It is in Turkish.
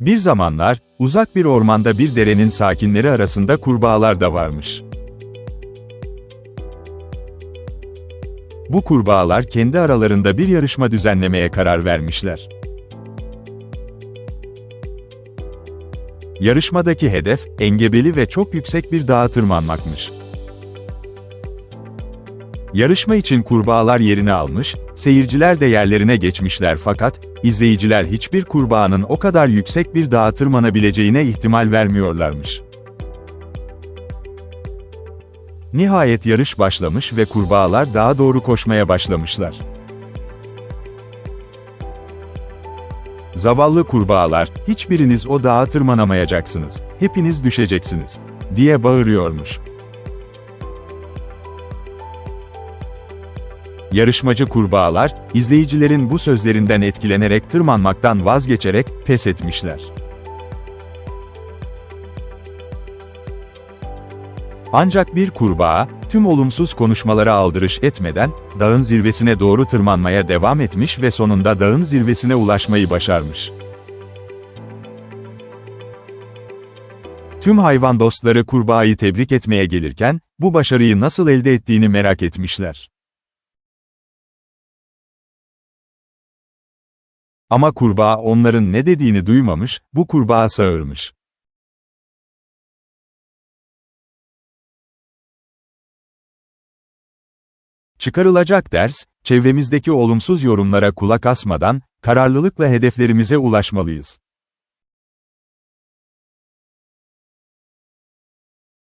Bir zamanlar, uzak bir ormanda bir derenin sakinleri arasında kurbağalar da varmış. Bu kurbağalar kendi aralarında bir yarışma düzenlemeye karar vermişler. Yarışmadaki hedef, engebeli ve çok yüksek bir dağa tırmanmakmış. Yarışma için kurbağalar yerini almış, seyirciler de yerlerine geçmişler fakat, izleyiciler hiçbir kurbağanın o kadar yüksek bir dağa tırmanabileceğine ihtimal vermiyorlarmış. Nihayet yarış başlamış ve kurbağalar dağa doğru koşmaya başlamışlar. Zavallı kurbağalar, hiçbiriniz o dağa tırmanamayacaksınız, hepiniz düşeceksiniz, diye bağırıyormuş. Yarışmacı kurbağalar, izleyicilerin bu sözlerinden etkilenerek tırmanmaktan vazgeçerek pes etmişler. Ancak bir kurbağa, tüm olumsuz konuşmalara aldırış etmeden, dağın zirvesine doğru tırmanmaya devam etmiş ve sonunda dağın zirvesine ulaşmayı başarmış. Tüm hayvan dostları kurbağayı tebrik etmeye gelirken, bu başarıyı nasıl elde ettiğini merak etmişler. Ama kurbağa onların ne dediğini duymamış, bu kurbağa sağırmış. Çıkarılacak ders, çevremizdeki olumsuz yorumlara kulak asmadan, kararlılıkla hedeflerimize ulaşmalıyız.